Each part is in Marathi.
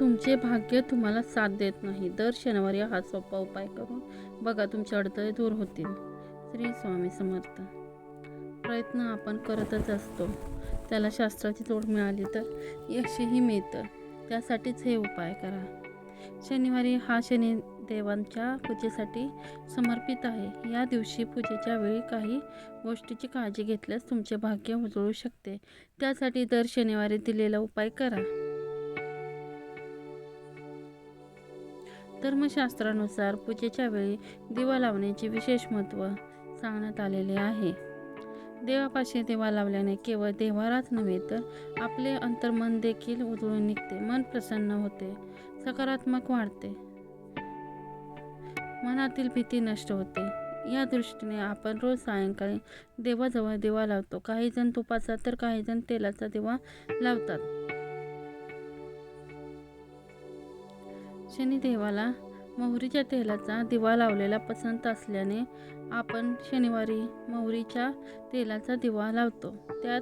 तुमचे भाग्य तुम्हाला साथ देत नाही. दर शनिवारी हा सोपा उपाय करून बघा तुमचे अडथळे दूर होतील. श्री स्वामी समर्थ. प्रयत्न आपण करतच असतो. त्याला शास्त्राची जोड मिळाली तर यशही मिळतं. त्यासाठीच हे उपाय करा. शनिवारी हा शनी देवांच्या पूजेसाठी समर्पित आहे. या दिवशी पूजेच्या वेळी काही गोष्टीची काळजी घेतल्यास तुमचे भाग्य उजळू शकते. त्यासाठी दर शनिवारी दिलेला उपाय करा. धर्मशास्त्रानुसार पूजेच्या वेळी दिवा लावण्याचे विशेष महत्त्व सांगण्यात आलेले आहे. देवापाशी दिवा लावल्याने केवळ देवाराच नव्हे तर आपले अंतर्मन देखील उजळून निघते मन प्रसन्न होते सकारात्मक वाढते. मनातील भीती नष्ट होते. या दृष्टीने आपण रोज सायंकाळी देवाजवळ दिवा लावतो. काही जण तुपाचा तर काही जण तेलाचा दिवा लावतात. शनिदेवाला मोहरीच्या तेलाचा दिवा लावलेला पसंत असल्याने आपण शनिवारी मोहरीच्या तेलाचा दिवा लावतो. त्यात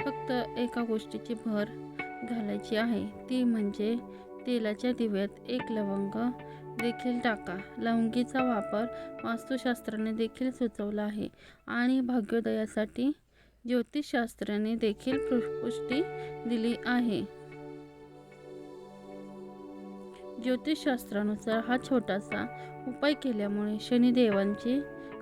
फक्त एका गोष्टीची भर घालायची आहे. ती म्हणजे तेलाच्या दिव्यात एक लवंग देखील टाका. लवंगीचा वापर वास्तुशास्त्राने देखील सुचवला आहे आणि भाग्योदयासाठी ज्योतिषशास्त्राने देखील पुष्टी दिली आहे. ज्योतिषशास्त्रानुसार हा छोटासा उपाय केल्यामुळे शनिदेवांची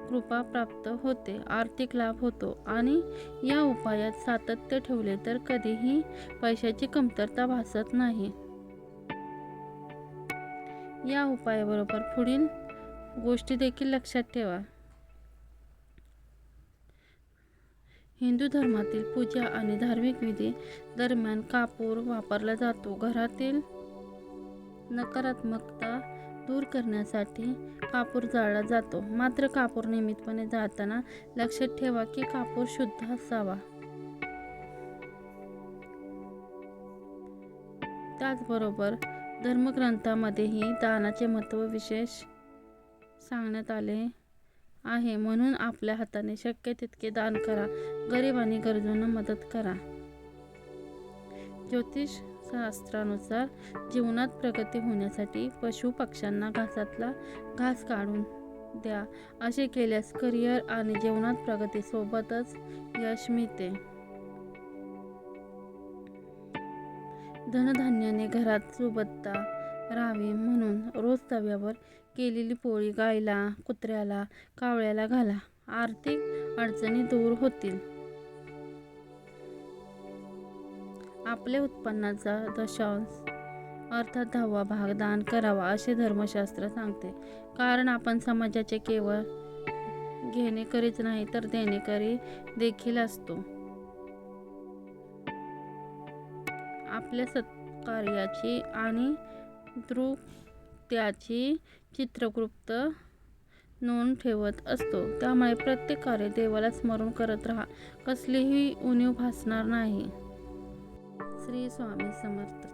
कृपा प्राप्त होते आर्थिक लाभ होतो आणि या उपायात सातत्य ठेवले तर कधीही पैशाची कमतरता भासत नाही. या उपायाबरोबर पुढील गोष्टी देखील लक्षात ठेवा. हिंदू धर्मातील पूजा आणि धार्मिक विधी दरम्यान कापूर वापरला जातो. घरातील नकारात्मकता दूर करण्यासाठी कापूर जाळला जातो. मात्र कापूर नियमितपणे जाळताना लक्षात ठेवा की कापूर शुद्ध असावा. त्याचबरोबर धर्मग्रंथामध्येही दानाचे महत्त्व विशेष सांगण्यात आले आहे. म्हणून आपल्या हाताने शक्य तितके दान करा. गरीब आणि गरजूंना मदत करा. ज्योतिष शास्त्रानुसार जीवनात प्रगती होण्यासाठी पशु पक्ष्यांना घासातला घास काढून द्या. असे केल्यास करिअर आणि जीवनात प्रगतीसोबतच यश मिळते. धनधान्याने घरात सुबत्ता राहावी म्हणून रोज तव्यावर केलेली पोळी गायला कुत्र्याला कावळ्याला घाला. आर्थिक अडचणी दूर होतील. आपल्या उत्पन्नाचा दशांश अर्थात दहावा भाग दान करावा असे धर्मशास्त्र सांगते. कारण आपण समाजाचे केवळ घेणेकरीच नाही तर देणेकरी देखील असतो. आपल्या सत्कार्याची आणि त्याची चित्रगुप्त नोंद ठेवत असतो. त्यामुळे प्रत्येक कार्य देवाला स्मरण करत राहा. कसलीही उणीव भासणार नाही. श्री स्वामी समर्थ.